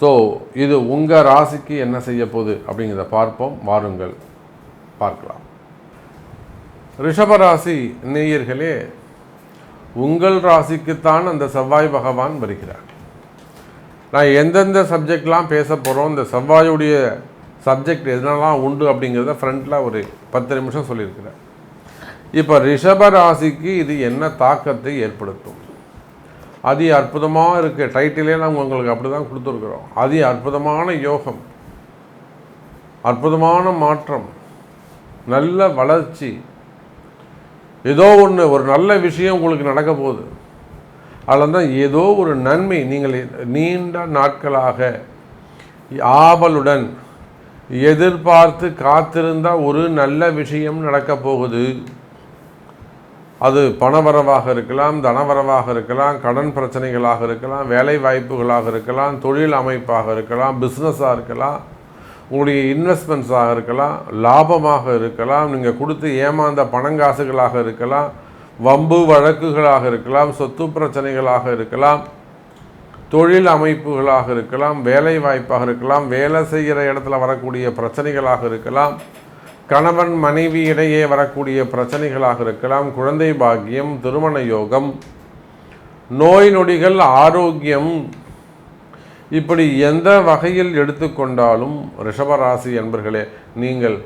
So இது உங்கள் ராசிக்கு என்ன செய்ய போகுது அப்படிங்கிறத பார்ப்போம். வாருங்கள். பார்க்கலாம். ரிஷபராசி நேயர்களே உங்கள் ராசிக்குத்தான் அந்த செவ்வாய் பகவான் வருகிறார். நான் எந்தெந்த சப்ஜெக்ட்லாம் பேச போகிறோம் இந்த செவ்வாயுடைய சப்ஜெக்ட் எதனெல்லாம் உண்டு அப்படிங்கிறத ஃப்ரண்ட்டில் ஒரு பத்து நிமிஷம் சொல்லியிருக்கிறேன் இப்போ ரிஷப ராசிக்கு இது என்ன தாக்கத்தை ஏற்படுத்தும்? அதி அற்புதமாக இருக்க. டைட்டிலே நாங்கள் உங்களுக்கு அப்படி தான் கொடுத்துருக்குறோம். அதி அற்புதமான யோகம். அற்புதமான மாற்றம். நல்ல வளர்ச்சி. ஏதோ ஒன்று ஒரு நல்ல விஷயம் உங்களுக்கு நடக்க போகுது. அதில் தான் ஏதோ ஒரு நன்மை நீங்கள் நீண்ட நாட்களாக ஆவலுடன் எதிர்பார்த்து காத்திருந்தால் ஒரு நல்ல விஷயம் நடக்கப் போகுது. அது பணவரவாக இருக்கலாம் தனவரவாக இருக்கலாம் கடன் பிரச்சனைகளாக இருக்கலாம் வேலை வாய்ப்புகளாக இருக்கலாம் தொழில் அமைப்பாக இருக்கலாம் பிஸ்னஸாக இருக்கலாம் உங்களுடைய இன்வெஸ்ட்மெண்ட்ஸாக இருக்கலாம் லாபமாக இருக்கலாம் நீங்கள் கொடுத்து ஏமாந்த பணங்காசுகளாக இருக்கலாம் வம்பு வழக்குகளாக இருக்கலாம் சொத்து பிரச்சனைகளாக இருக்கலாம் தொழில் அமைப்புகளாக இருக்கலாம் வேலை வாய்ப்பாக இருக்கலாம் வேலை செய்கிற இடத்துல வரக்கூடிய பிரச்சனைகளாக இருக்கலாம் கணவன் மனைவி இடையே வரக்கூடிய பிரச்சனைகளாக இருக்கலாம். குழந்தை பாக்கியம் திருமண யோகம் நோய் நொடிகள் ஆரோக்கியம். இப்படி எந்த வகையில் எடுத்துக்கொண்டாலும் ரிஷபராசி என்பர்களே நீங்கள்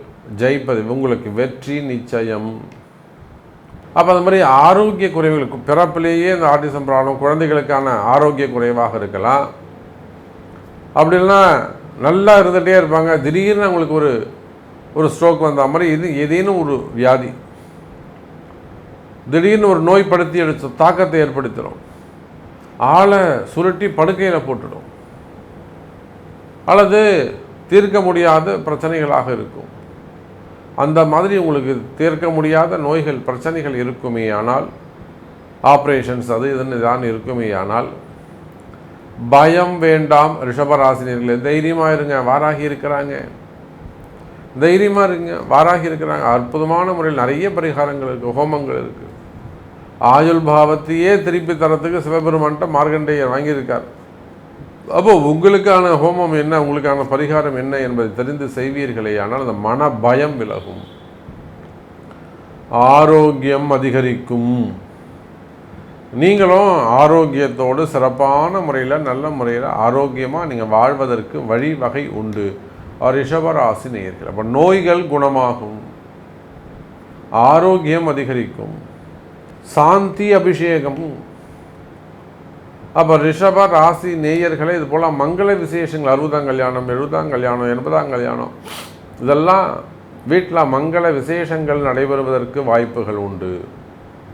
ஜெயிப்பது உங்களுக்கு வெற்றி நிச்சயம். அப்போ அந்த மாதிரி ஆரோக்கிய குறைவுகளுக்கு பிறப்பிலேயே இந்த ஆர்டிசம் ப்ராப்ளம் குழந்தைகளுக்கான ஆரோக்கிய குறைவாக இருக்கலாம். அப்படி இல்லைன்னா நல்லா இருந்துகிட்டே இருப்பாங்க. திடீர்னு அவங்களுக்கு ஒரு ஒரு ஸ்ட்ரோக் வந்த மாதிரி இது ஏதேனும் ஒரு வியாதி. திடீர்னு ஒரு நோய்படுத்தி எடுத்து தாக்கத்தை ஏற்படுத்திடும். ஆளை சுருட்டி படுக்கையில் போட்டுடும். அல்லது தீர்க்க முடியாத பிரச்சனைகளாக இருக்கும். அந்த மாதிரி உங்களுக்கு தீர்க்க முடியாத நோய்கள் பிரச்சனைகள் இருக்குமே ஆனால் ஆப்ரேஷன்ஸ் அது இதுன்னு தான் இருக்குமே ஆனால் பயம் வேண்டாம் ரிஷபராசினியர்களே தைரியமாக இருங்க வாராகி இருக்கிறாங்க. தைரியமாக இருங்க. வாராகி இருக்கிறாங்க. அற்புதமான முறையில் நிறைய பரிகாரங்கள் இருக்குது ஹோமங்கள் இருக்குது ஆயுள் பாவத்தையே திருப்பி தரத்துக்கு சிவபெருமான்கிட்ட மார்கண்டேயர் வாங்கியிருக்கார். அப்போ உங்களுக்கான ஹோமம் என்ன? உங்களுக்கான பரிகாரம் என்ன என்பதை தெரிந்து செய்வீர்களே ஆனால் அந்த மன பயம் விலகும். ஆரோக்கியம் அதிகரிக்கும். நீங்களும் ஆரோக்கியத்தோடு சிறப்பான முறையில் நல்ல முறையில் ஆரோக்கியமாக நீங்கள் வாழ்வதற்கு வழிவகை உண்டு. ரிஷபராசி நேயர்கள் அப்போ நோய்கள் குணமாகும். ஆரோக்கியம் அதிகரிக்கும். சாந்தி அபிஷேகம். அப்போ ரிஷப ராசி நேயர்களே இது போல் மங்கள விசேஷங்கள் அறுபதாம் கல்யாணம் எழுபதாம் கல்யாணம் எண்பதாம் கல்யாணம் இதெல்லாம் வீட்டில் மங்கள விசேஷங்கள் நடைபெறுவதற்கு வாய்ப்புகள் உண்டு.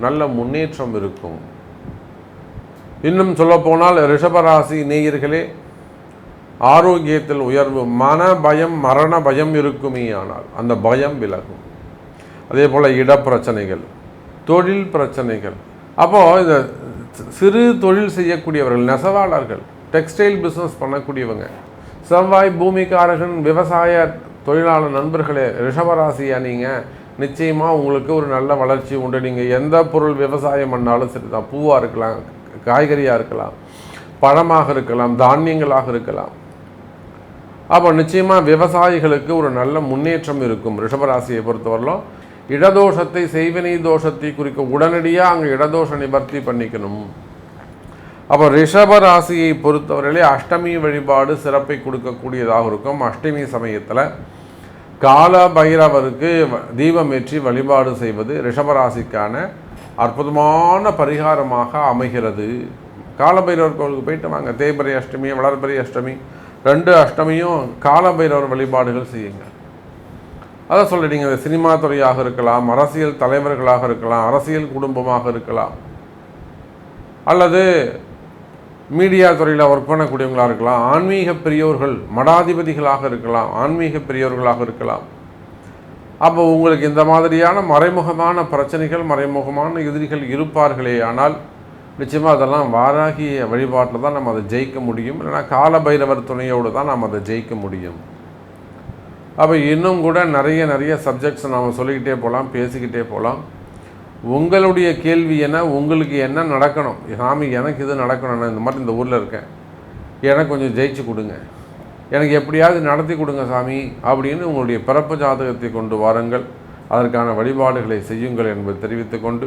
நல்ல முன்னேற்றம் இருக்கும். இன்னும் சொல்லப்போனால் ரிஷபராசி நேயர்களே ஆரோக்கியத்தில் உயர்வு மன பயம் மரண பயம் இருக்குமே ஆனால் அந்த பயம் விலகும். அதே போல் இடப்பிரச்சனைகள் தொழில் பிரச்சனைகள். அப்போது இந்த சிறு தொழில் செய்யக்கூடியவர்கள் நெசவாளர்கள் டெக்ஸ்டைல் பிஸ்னஸ் பண்ணக்கூடியவங்க செவ்வாய் பூமிக்காரகன் விவசாய தொழிலாளர் நண்பர்களே ரிஷபராசியா நீங்கள் நிச்சயமாக உங்களுக்கு ஒரு நல்ல வளர்ச்சி உண்டு. நீங்கள் எந்த பொருள் விவசாயம் பண்ணாலும் சரி தான் பூவாக இருக்கலாம் காய்கறியாக இருக்கலாம் பழமாக இருக்கலாம் தானியங்களாக இருக்கலாம் அப்போ நிச்சயமாக விவசாயிகளுக்கு ஒரு நல்ல முன்னேற்றம் இருக்கும். ரிஷபராசியை பொறுத்தவரையிலும் இடதோஷத்தை செய்வினை தோஷத்தை குறிக்க உடனடியாக அங்கே இடதோஷ நிவர்த்தி பண்ணிக்கணும். அப்போ ரிஷப ராசியை பொறுத்தவரையிலே அஷ்டமி வழிபாடு சிறப்பை கொடுக்கக்கூடியதாக இருக்கும். அஷ்டமி சமயத்தில் கால பைரவருக்கு தீபம் ஏற்றி வழிபாடு செய்வது ரிஷபராசிக்கான அற்புதமான பரிகாரமாக அமைகிறது. காலபைரவர் கோவிலுக்கு போயிட்டு வாங்க. தேய்பரி அஷ்டமி வளர்பரி அஷ்டமி ரெண்டு அஷ்டமியும் காலபைரவர் வழிபாடுகள் செய்யுங்க அதை சொல்லிட்டீங்க அது சினிமா துறையாக இருக்கலாம் அரசியல் தலைவர்களாக இருக்கலாம் அரசியல் குடும்பமாக இருக்கலாம் அல்லது மீடியா துறையில் ஒர்க் பண்ணக்கூடியவங்களாக இருக்கலாம் ஆன்மீக பெரியோர்கள் மடாதிபதிகளாக இருக்கலாம் ஆன்மீக பெரியோர்களாக இருக்கலாம். அப்போ உங்களுக்கு இந்த மாதிரியான மறைமுகமான பிரச்சனைகள் மறைமுகமான எதிரிகள் இருப்பார்களே ஆனால் நிச்சயமாக அதெல்லாம் வாராகிய வழிபாட்டில் தான் நம்ம அதை ஜெயிக்க முடியும். இல்லைனா கால பைரவர் துணையோடு தான் நாம் அதை ஜெயிக்க முடியும். அப்போ இன்னும் கூட நிறைய நிறைய சப்ஜெக்ட்ஸ் நாம் சொல்லிக்கிட்டே போகலாம் பேசிக்கிட்டே போகலாம். உங்களுடைய கேள்வி என்ன உங்களுக்கு என்ன நடக்கணும்? சாமி எனக்கு இது நடக்கணும் நான் இந்த மாதிரி இந்த ஊரில் இருக்கேன். எனக்கு கொஞ்சம் ஜெயிச்சு கொடுங்க. எனக்கு எப்படியாவது நடத்தி கொடுங்க சாமி அப்படின்னு உங்களுடைய பிறப்பு ஜாதகத்தை கொண்டு வாருங்கள். அதற்கான வழிபாடுகளை செய்யுங்கள் என்பதை தெரிவித்துக்கொண்டு